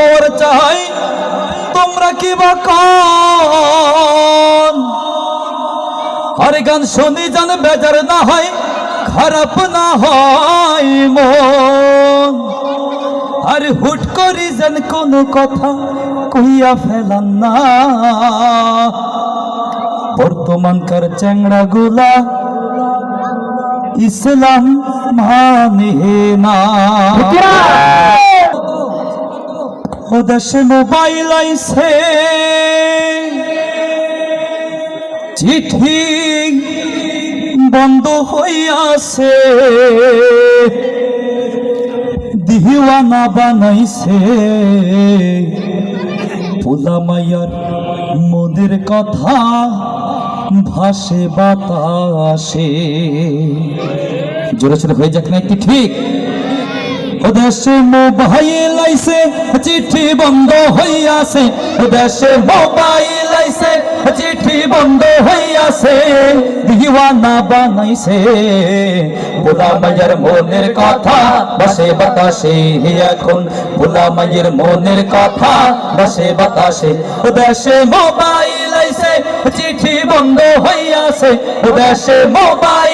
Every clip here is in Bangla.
খবর চাই, তোমরা কি বা কন? গান শুনি জান বেজার না হয়, খারাপ না হয় মন। আর হুট করি যেন কোনো কথা কইয়া ফেলান না। বর্তমানকার চ্যাংড়া গুলা ইসলাম মানে না। ও দেশে মোবাইল আইছে। চিঠি বন্ধ হইয়াছে। দিওয়ানা বানাইছে। পোলা মাইয়ার মোদের কথা ভাসে বাতাসে। জোরে সোরে হয়ে যাক না একটু ঠিক ওদেশে মোবাইল আইছে, চিঠি বন্ধ হইয়াছে। ওদেশে মোবাইল আইছে, চিঠি বন্ধ হইয়াছে। দিওয়ানা বানাইছে। মায়ের মনের কথা, বসে বাতাসে এখন। মায়ের মনের কথা, বসে বাতাসে। ওদেশে মোবাইল আইছে, চিঠি বন্ধ হইয়াছে। ওদেশে মোবাইল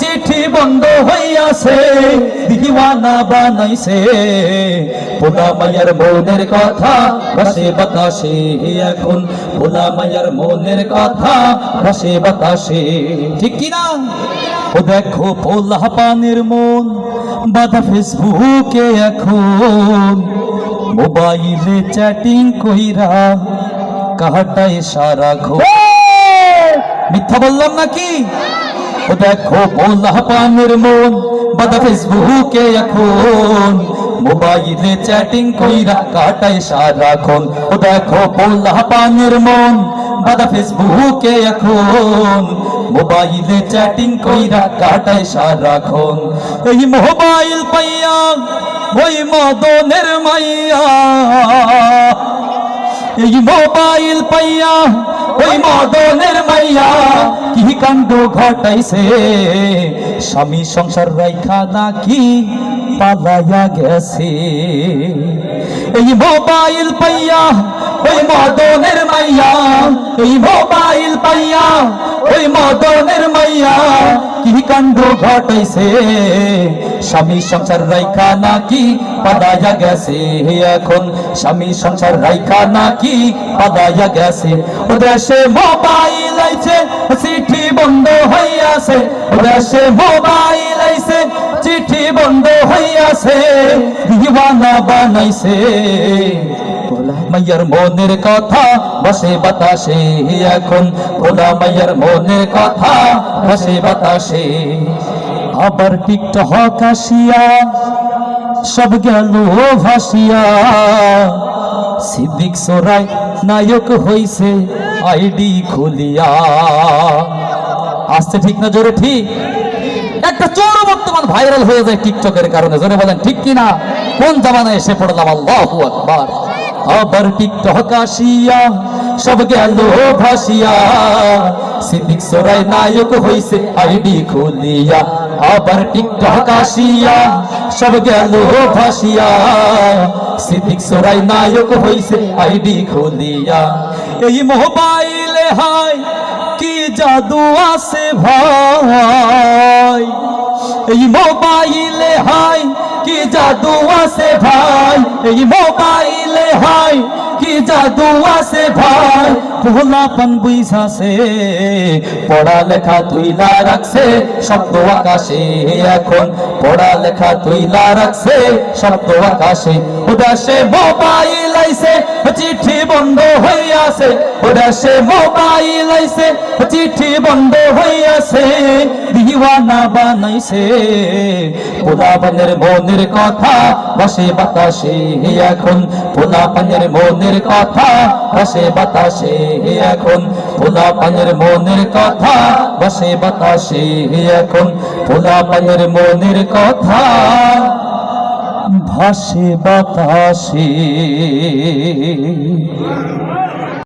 চিঠি বন্ধ হইয়াছে দিওয়ানা বানাইছে। পোলা মায়ের মনের কথা বসে বাতাসে এখন। পোলা মায়ের মনের কথা বসে বাতাসে। ঠিক কি না? ও দেখো পোলা পানের মন বাধা ফেসবুকে এখন। মোবাইলে চ্যাটিং কইরা কাহাটায় সারা ঘো মিথ্যা বললাম নাকি? দেখো পোলা পানের মন, বাদা ফেসবুকে এখন। মোবাইলে চ্যাটিং কইরা কাটায় সারাক্ষণ। ও দেখো পোলা পানের মন, বাদা ফেসবুকে এখন। মোবাইলে চ্যাটিং কইরা কাটায় সারাক্ষণ। এই মোবাইল পাইয়া, ওই মদনের মাইয়া। এই মোবাইল পাইয়া ওই মদনের মাইয়া, কি কাণ্ড ঘটাইছে? স্বামী সংসার রাইখা নাকি পালাইয়া গেছে? এই মোবাইল পাইয়া, ওই মদনের মাইয়া, এই মোবাইল পাইয়া, ওই মদনের মাইয়া কাণ্ড ঘটাইছে। স্বামী সংসার রাইখা নাকি পাদায়া গেছে। এখন স্বামী সংসার রাইখা নাকি পাদায়া গেছে। ও দেশে মোবাইল আইছে, চিঠি বন্ধ হইয়াছে। ও দেশে মোবাইল আইছে, চিঠি বন্ধ হইয়াছে। দিওয়ানা বানাইছে। মাইয়ার মনের কথা, বসে বাতাসে এখন। ভোলা মাইয়ার মনের কথা, বসে বাতাসে। আবার টিকটক আসিয়া, সব গেল ভাসিয়া। সিদ্দিক সোরাই নায়ক হইছে, আইডি খুলিয়া। আসছে ঠিক না জোরে ঠিক? একটা চোর বর্তমান ভাইরাল হয়ে যায় টিকটকের কারণে। জোরে বলেন, ঠিক কিনা? কোন জামানায় এসে পড়লাম? আল্লাহু আকবার। আবার টিকটক আসিয়া সব গেল ভাসিয়া। সিদ্দিক সোরাই নায়ক হইছে আইডি খুলিয়া, আবার টিকটক আসিয়া সব গেল ভাসিয়া। সিদ্দিক সোরাই নায়ক হইছে আইডি খুলিয়া। এই মোবাইলে হাই কি জাদু আছে ভাই। এই মোবাইলে হাই কি জাদু আছে ভাই? এই মোবাইলে হয় কি জাদু আছে ভাই? ভোলাপন বুঝাছে পড়ালেখা তুইলা রাখছে, শব্দ আকাশে এখন। পড়ালেখা তুইলা রাখছে, শব্দ আকাশে। উদাসে মোবাইল আইছে, চিঠি বন্ধ হইয়াছে উদাসে মোবাইল আইছে, চিঠি বন্ধ হইয়াছে দিওয়ানা বানাইছে, পোলাপানের মনের কথা বসে বাতাসে এখন। পোলাপানের মনের কথা বসে বাতাসে। এখন পোলাপানের মনের কথা বসে বাতাসে এখন পোলাপানের মনের কথা। ভাসে বাতাসে।